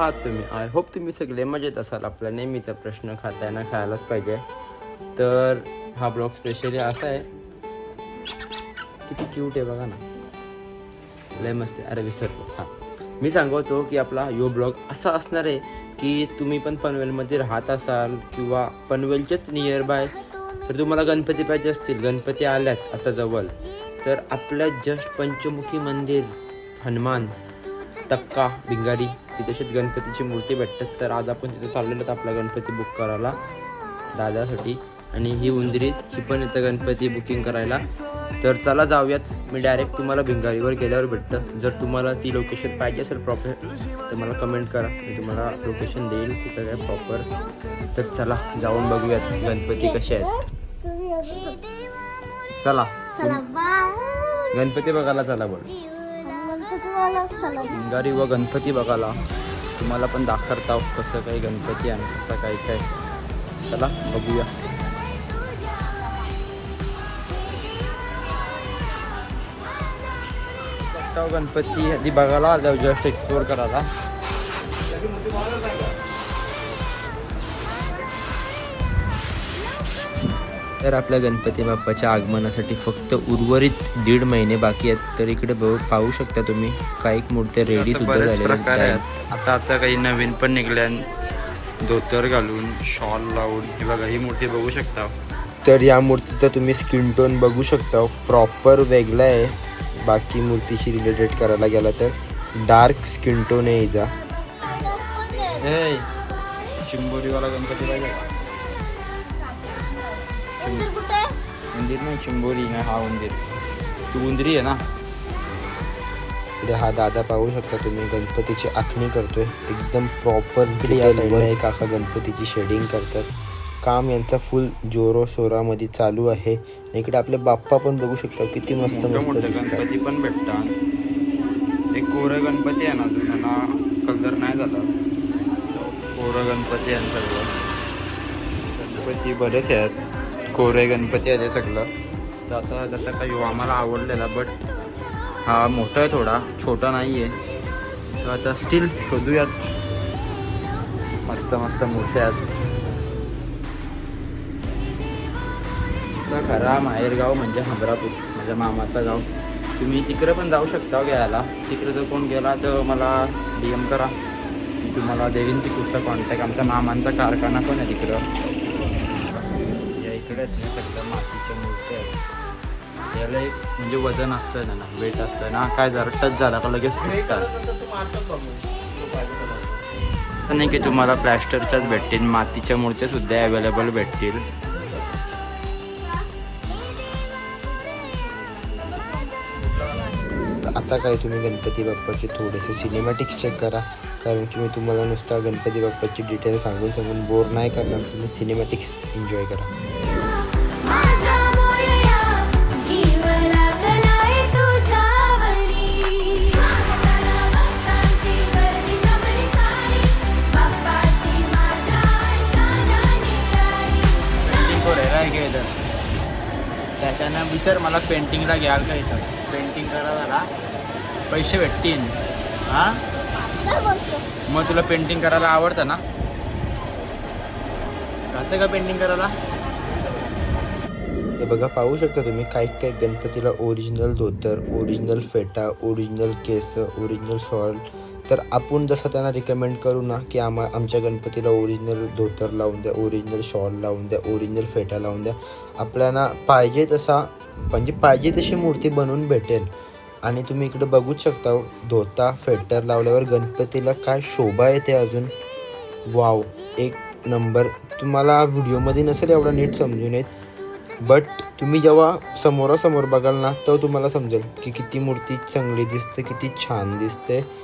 आहात तुम्ही. I hope तुम्ही सगळे मजेत असाल. आपला नेहमीचा प्रश्न खाताना खायलाच पाहिजे. तर हा ब्लॉग स्पेशली असा आहे. किती क्यूट आहे बघा ना. लय मस्त आहे. अरे विसरतो हां. मी सांगतो की आपला यो ब्लॉग असा असणार आहे की तुम्ही पण पनवेलमध्ये राहत असाल किंवा पनवेलचेच नियर बाय तर तुम्हाला गणपती पाहिजे असतील. गणपती आल्यात आता जवळ. तर आपल्या जस्ट पंचमुखी मंदिर हनुमान तक्का भिंगारी तिथे शेत गणपतीची मूर्ती भेटतात. तर आज आपण तिथे चाललेलो आहोत आपला गणपती बुक करायला दादासाठी. आणि ही उंदरी ही पण येतं गणपती बुकिंग करायला. तर चला जाऊयात. मी डायरेक्ट तुम्हाला भिंगारीवर गेल्यावर भेटतं. जर तुम्हाला ती लोकेशन पाहिजे असेल प्रॉपर तर मला कमेंट करा. मी तुम्हाला लोकेशन देईल कुठं काय प्रॉपर तर चला जाऊन बघूयात गणपती कसे आहेत. चला. गणपती बघायला चला बोल भिंगारी व गणपती बघायला. तुम्हाला पण दाखवता कसं काही गणपती आणि कसं काय काय. चला बघूया. गणपती आधी बघायला जाऊ जस्ट एक्सप्लोर करायला. तर आपल्या गणपती बाप्पाच्या आगमनासाठी फक्त उर्वरित दीड महिने बाकी आहेत. तर इकडे बघू पाहू शकता तुम्ही काही मूर्त्या रेडी सुद्धा झालेल्या आहेत. आता आता काही नवीन पण निघल्या धोतर घालून शॉल लावून हे बघा ही मूर्ती बघू शकता. तर या मूर्तीचा तुम्ही स्किन टोन बघू शकता. प्रॉपर वेगळा आहे. बाकी मूर्तीशी रिलेटेड करायला गेला तर डार्क स्किन टोन आहे हिचा. चिंबोरीवाला गणपती पाहिजे उंदीर नाही चिंबोरी ना हा उंदीर तू उंदरी आहे ना? इकडे हा दादा पाहू शकता तुम्ही गणपतीची आखणी करतोय. एकदम प्रॉपर या साईडला एक काका गणपतीची शेडिंग करतात. काम यांचा फुल जोरो शोरामध्ये चालू आहे. इकडे आपले बाप्पा पण बघू शकता किती मस्त मस्त गणपती पण भेटतात. एक कोर गणपती आहे ना त्यांना कलर नाही झाला. कोर गणपती आहे सगळं. गणपती बरेच आहेत. कोरे गणपती आहे ते सगळं. तर आता जसं काही हो, आम्हाला आवडलेला बट हा मोठा आहे थोडा छोटा नाही आहे तर आता स्टील शोधूयात. मस्त मस्त मूर्त्या आहेत. खरा माहेरगाव म्हणजे हमरापूर माझ्या मामाचं गाव. तुम्ही तिकडे पण जाऊ शकता घ्यायला. तिकडे जर कोण गेला तर मला डी एम करा. मी तुम्हाला देईन तिकडचा कॉन्टॅक्ट आमच्या मामांचा कारखाना पण आहे तिकडं. या इकडेच हे सगळं मातीच्या मूर्ती आहेत याला एक म्हणजे वजन असतं ना ना वेट असतं ना काय जरा टच झाला का लगेच असं नाही की तुम्हाला प्लॅस्टरच्याच भेटतील मातीच्या मूर्त्या सुद्धा अवेलेबल भेटतील. आता काय तुम्ही गणपती बाप्पाचे थोडेसे सिनेमॅटिक्स चेक करा कारण की मी तुम्हाला नुसता गणपती बाप्पाची डिटेल सांगून सांगून बोर नाही करणार तुम्ही सिनेमॅटिक्स एन्जॉय करा. त्याच्यानं विचार मला पेंटिंगला घ्याल का इथं? पेंटिंग करा जरा. पैसे भेटतील. हां? मग तुला पेंटिंग करायला आवडतं ना? राहतं का पेंटिंग करायला? हे बघा पाहू शकता तुम्ही काही काही गणपतीला ओरिजिनल धोतर ओरिजिनल फेटा ओरिजिनल केस ओरिजिनल शॉल तर आपण जसं त्यांना रिकमेंड करू ना की आम्हा आमच्या गणपतीला ओरिजिनल धोतर लावून द्या ओरिजिनल शॉल लावून द्या ओरिजिनल फेटा लावून द्या. आपल्याला पाहिजे तसा म्हणजे पाहिजे तशी मूर्ती बनवून भेटेल. आणि तुम्ही इकडे बघूच शकता धोता फेटर लावल्यावर गणपतीला काय शोभा येते अजून. वाव एक नंबर तुम्हाला व्हिडिओमध्ये नसेल एवढा नीट समजून येत. बट तुम्ही जेव्हा समोरासमोर बघाल ना तर तुम्हाला समजेल की किती मूर्ती चांगली दिसते किती छान दिसते.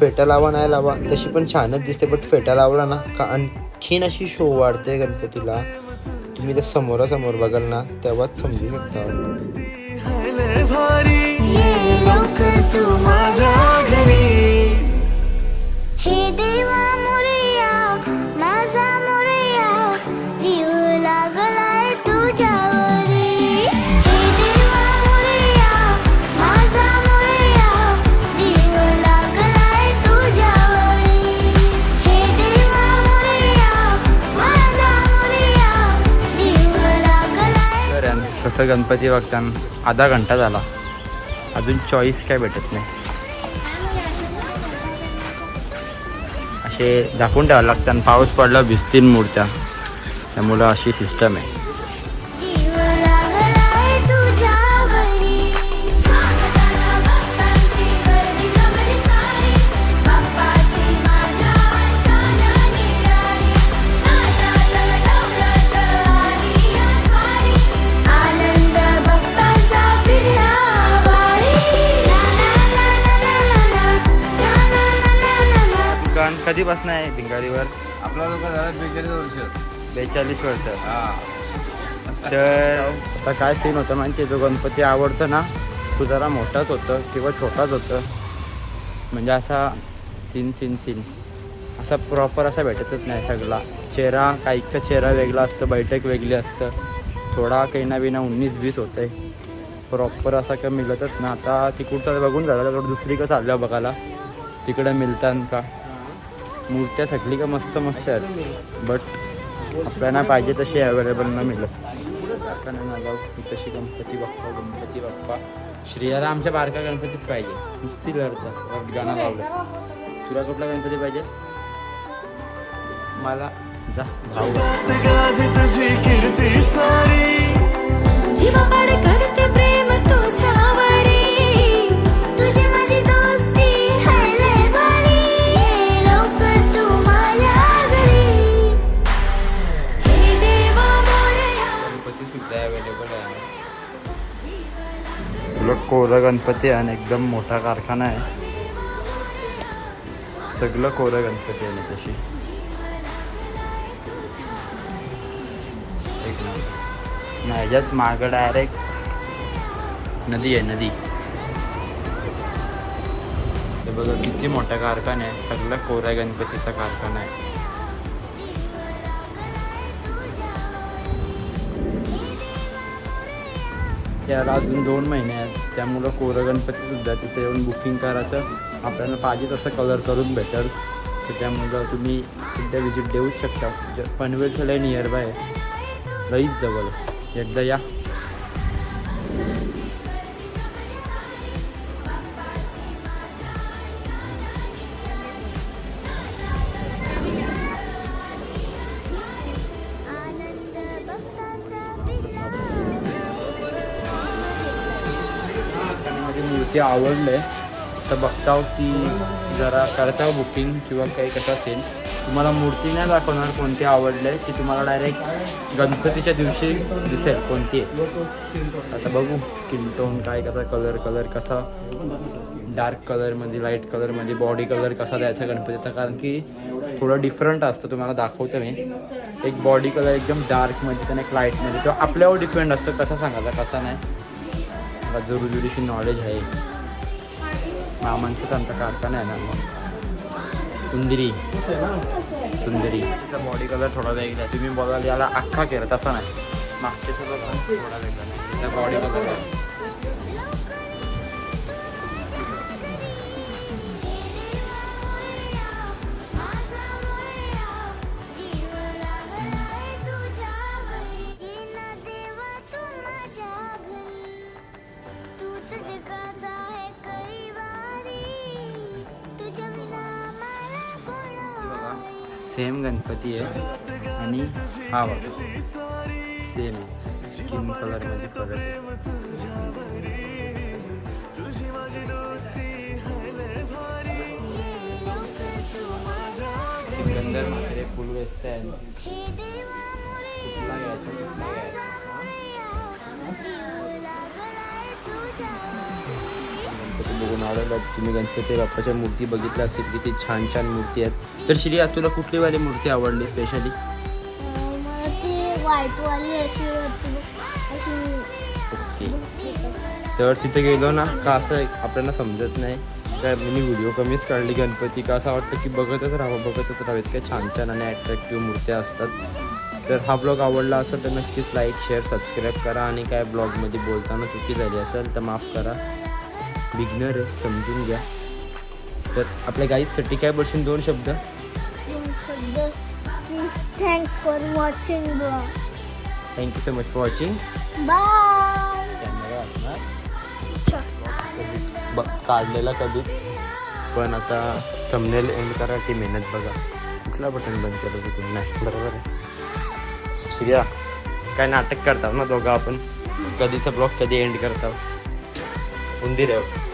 फेटा लावा नाही लावा तशी पण छानच दिसते बट फेटा लावला ना का आणखीन अशी शो वाढते गणपतीला. तुम्ही जर समोरासमोर बघाल ना तेव्हाच समजू शकता तसं गणपती बघताना? आधा घंटा झाला. अजून चॉईस काय भेटत नाही. असे झाकून ठेवावं लागतं आणि पाऊस पडला भिजतील मूर्त्या त्यामुळं अशी सिस्टम आहे. कधीपासून आहे भिंगारीवर? आपला लोक झाला बेचाळीस वर्ष. बेचाळीस वर्ष. हा. तर आता काय सीन होतं माहिती जो गणपती आवडतो ना तो जरा मोठाच होतं किंवा छोटाच होतं. म्हणजे असा सीन सीन सीन असा प्रॉपर असा भेटतच नाही सगळा. चेहरा काहीचा चेहरा वेगळा असतं बैठक वेगळी असतं. थोडा काही ना बिना उन्नीस वीस होतंय. प्रॉपर असा काय मिळतच ना आता तिकडचं बघून झालं तर दुसरी का चाललं बघायला. तिकडे मिळतात का? मूर्त्या सगळी का मस्त मस्त आहेत. बट आपल्याला पाहिजे तशी अवेलेबल न मिळत. कारखाना नागाव तशी गणपती बाप्पा गणपती बाप्पा. श्रियाला आमच्या बारका गणपतीच पाहिजे. नुसती लढतं गाणं लावलं. तुला कुठला गणपती पाहिजे? मला. जा जाऊ. कोरं गणपती आहे आणि एकदम मोठा कारखाना आहे. सगळं कोरं गणपती आहे तशी एक नंबर. ना ह्याच्याच मागं डायरेक्ट नदी आहे नदी. हे बघा किती मोठा कारखाना आहे. सगळं कोरा गणपतीचा कारखाना आहे. त्याला अजून दोन महिने आहेत. त्यामुळं कोरं तिथे येऊन बुकिंग करायचं. आपल्याला पाहिजे तसं कलर करून भेटेल. तर त्यामुळं तुम्ही एकदा विजिट देऊच शकता. ज- पनवेलचं लय नियर बाय लईच जवळ. एकदा या. ते आवडलं आवडले तर बघताव की जरा करताव बुकिंग किंवा काही कसं असेल. तुम्हाला मूर्ती नाही दाखवणार कोणती आवडले की तुम्हाला डायरेक्ट गणपतीच्या दिवशी दिसेल कोणती आहे. आता बघू स्किन टोन काय कसा कलर कलर कसा डार्क कलरमध्ये लाइट कलरमध्ये बॉडी कलर कसा द्यायचा गणपतीचा. कारण की थोडं डिफरंट असतं तुम्हाला दाखवतो मी. एक बॉडी कलर एकदम डार्कमध्ये आणि एक लाईटमध्ये तो आपल्यावर डिपेंड असतं कसं सांगायचा कसा नाही. मला जरुरीशी नॉलेज आहे. मामांचं आमचा कारखाना आहे ना. सुंदरी. सुंदरी. तिचा बॉडी कलर थोडा वेगळा आहे. तुम्ही बोलाल याला अख्खा केला तसा नाही. मागच्या थोडा वेगळा नाही बॉडी कलर सेम गणपती आहे. आणि हा बघा सेम आहे स्किन कलरमध्ये कलर सिकंदर म्हातारे फुल वेचत आहे. कुठला घ्यायचा कुठला बघून आवडलं. तुम्ही गणपती बाप्पाच्या मूर्ती बघितल्या असेल किती छान छान मूर्ती आहेत. तर श्री आज तुला कुठली वाली मूर्ती आवडली स्पेशली मला ती व्हाईटवाली अशी होती तर तिथे गेलो ना का असं एक आपल्याला समजत नाही. काय मी व्हिडिओ कमीच काढली गणपती का असं वाटतं की बघतच राहावं बघतच राहावं. इतक्या छान छान आणि अट्रॅक्टिव्ह मूर्त्या असतात. तर हा ब्लॉग आवडला असेल तर नक्कीच लाईक शेअर सबस्क्राईब करा. आणि काय ब्लॉगमध्ये बोलताना चुकी झाली असेल तर माफ करा. बिगनर आहे समजून घ्या. तर आपल्या गाईडसाठी काय बोलशील दोन शब्द? Thanks for watching thank you so much for watching bye camera असणार ब काढलेला कधीच. पण आता थंबनेल एंड करायची मेहनत बघा. कुठला बटन बंद केलं तिथून नाही बरोबर आहे. श्रिया काय नाटक करतात ना दोघं आपण? कधीचा ब्लॉग कधी एंड करतो उंदीर आहे